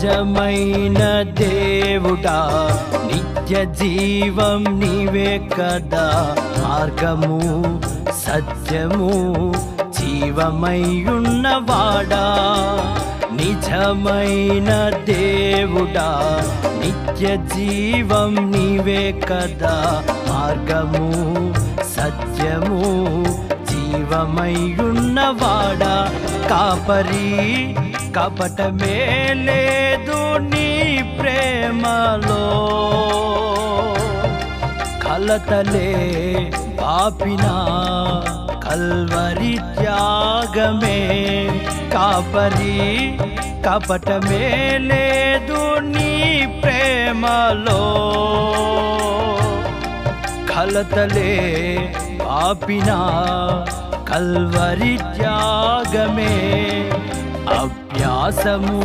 నిజమైన దేవుడా నిత్య జీవం నీవే కదా. మార్గము సత్యము జీవమయ్యున్నవాడా నిజమైన దేవుడా నిత్య జీవం నీవే కదా. మార్గము సత్యము జీవమయ్యున్నవాడా ఉన్నవాడా కాపరి కపటమే లేదు నీ ప్రేమలో. కలతలే పాపిన కల్వరి త్యాగమే. కాపరి కపటమే లేదు నీ ప్రేమలో. కలతలే పాపిన కల్వరి త్యాగమే. అభ్యాసము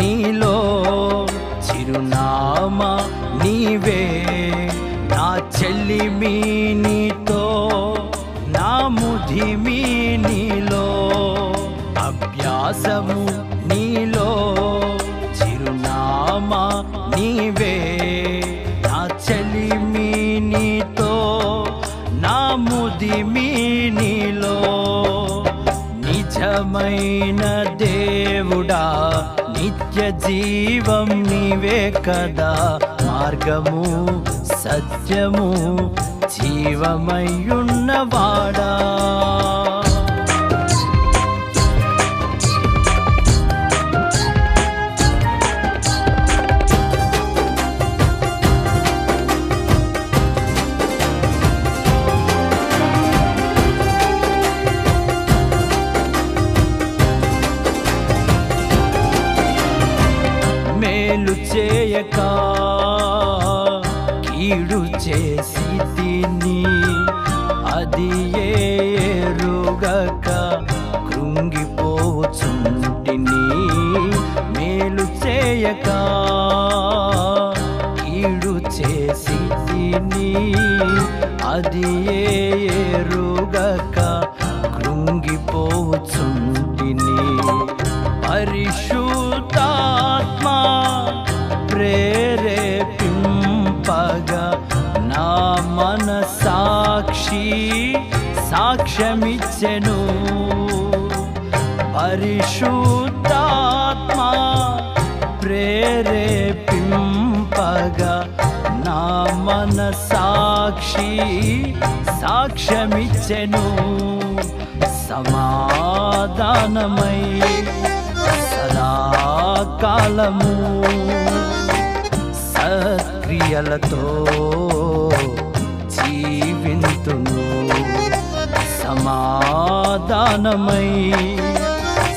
నీలో చిరునామా నీవే. నా చెల్లిమి నీతో నా ముధిమి నీలో. అభ్యాసము నిజమైన దేవుడా నిత్య జీవం నీవే కదా. మార్గము సత్యము జీవమయ్యున్నవాడా కీడు చేసి తిని అది ఏరుగక కృంగిపోచుంటిని మేలు చేయక. కీడు చేసి తిని అది ఏ సాక్ష్యమిచ్చెను పరిశుద్ధాత్మ ప్రేరేపింపగా నా మన సాక్షి సాక్ష్యమిచ్చెను సమాధానమై సదాకాలము సక్రియలతో జీవింతును సమాధానమై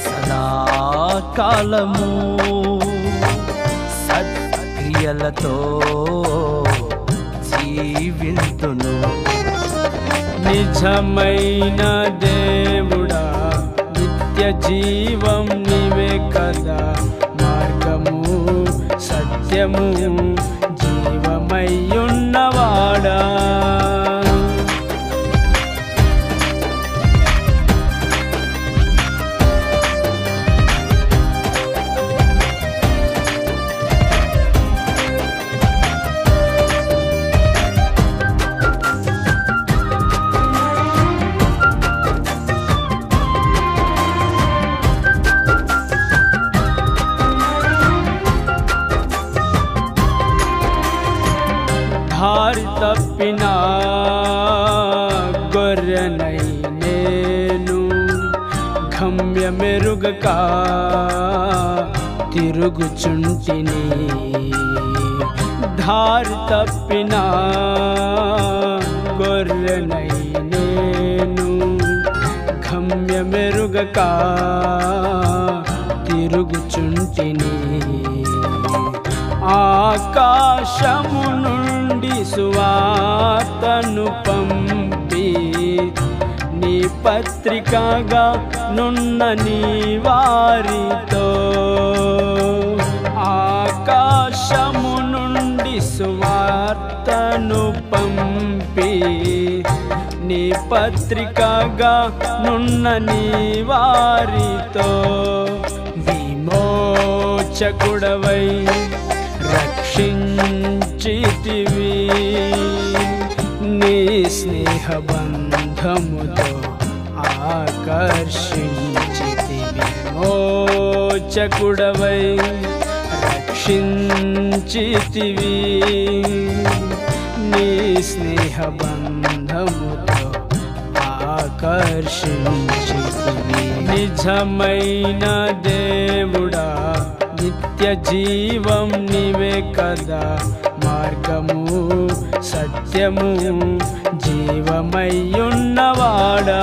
సదాకాలము సత్క్రియలతో జీవింతును. నిజమైన దేవుడా నిత్య జీవం నీవే కదా. మార్గము సత్యము జీవమయ్యున్నవాడా గమ్యమెరుగక తిరుగుచుంటిని. దారి తప్పిన గొర్రెనై నేను గమ్యమెరుగక తిరుగుచుంటిని. ఆకాశము నుండి సువార్తను పంప పత్రికగా నున్న నీ వారితో. ఆకాశము నుండి సువార్తను పంపి నీ పత్రికగా నున్న నీ వారితో. విమోచకుడవై రక్షించితివి నీ స్నేహబంధముతో. ఆకర్షించితి ఆకర్షించితివి రక్షించితివి. నీ స్నేహబంధముతో ఆకర్షించితివి. నిజమైన దేవుడా నిత్య జీవం నివే కదా మార్గము. సత్యము జీవమయ్యున్నవాడా.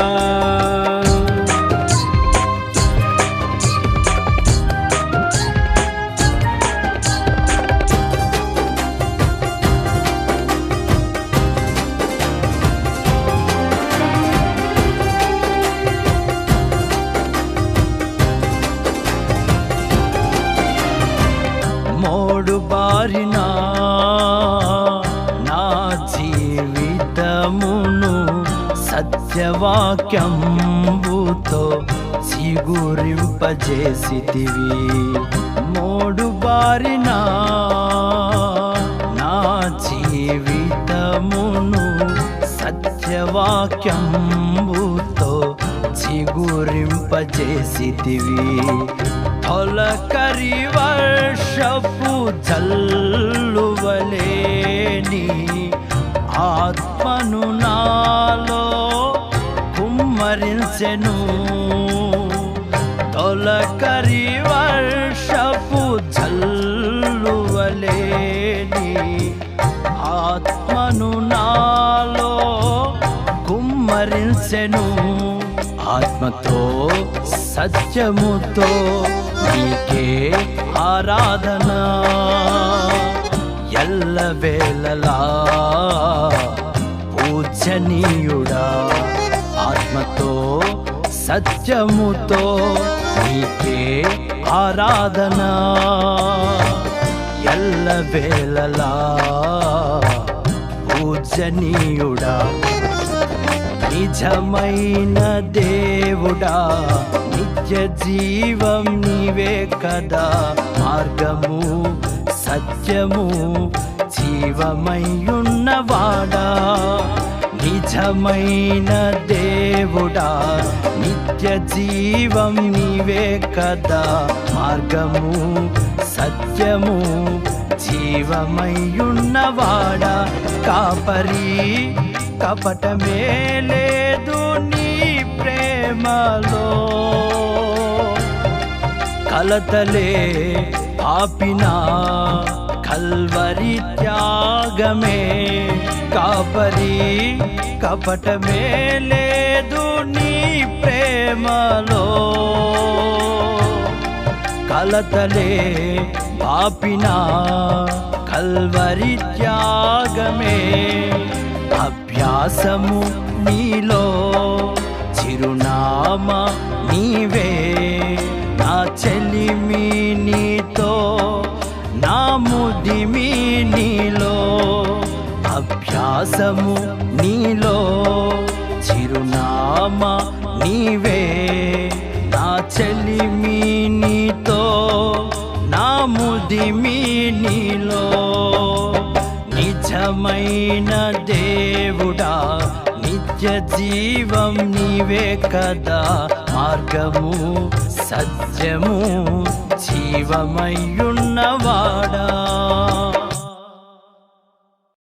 మోడు సత్యవాక్యంబుతో చిగురింపజేసితివి మోడు బారిన నా జీవితమును సత్యవాక్యంబుతో చిగురింపజేసితివి తొలకరి వర్షపు జల్లువలేని ఆత్మను నాలో కుమ్మరించెను తొలకరి వర్షపు జల్లువలేని ఆత్మను నాలో కుమ్మరించెను. ఆత్మతో సత్యముతో నీకే ఆరాధన. ఎల్ల వేళలా పూజనీయుడా. ఆత్మతో సత్యముతో నీకే ఆరాధన. ఎల్లవేళలా పూజనీయుడా నిజమైన దేవుడా నిత్య జీవం నీవే కదా. మార్గము సత్యము జీవమయ్యున్నవాడా నిజమైన దేవుడా నిత్య జీవం నీవే కదా. మార్గము సత్యము జీవమయ్యున్నవాడా. కాపరి కపటమే లేదు నీ ప్రేమలో. కలతలే ఆపినా కల్వరి త్యాగమే. కాపరి కపటమే లేదు నీ ప్రేమలో. కలతలే పాపిన కల్వరి త్యాగమే. అభ్యాసము నీలో చిరునామా నీవే. నా చెలిమి నీతో నా ముదిమి నీలో. అభ్యాసము నీలో నీవే. నా చెలిమి నీతో నా ముదిమి నీలో నిజమైన దేవుడా నిత్య జీవం నీవే కదా. మార్గము సత్యము జీవమయ్యున్నవాడా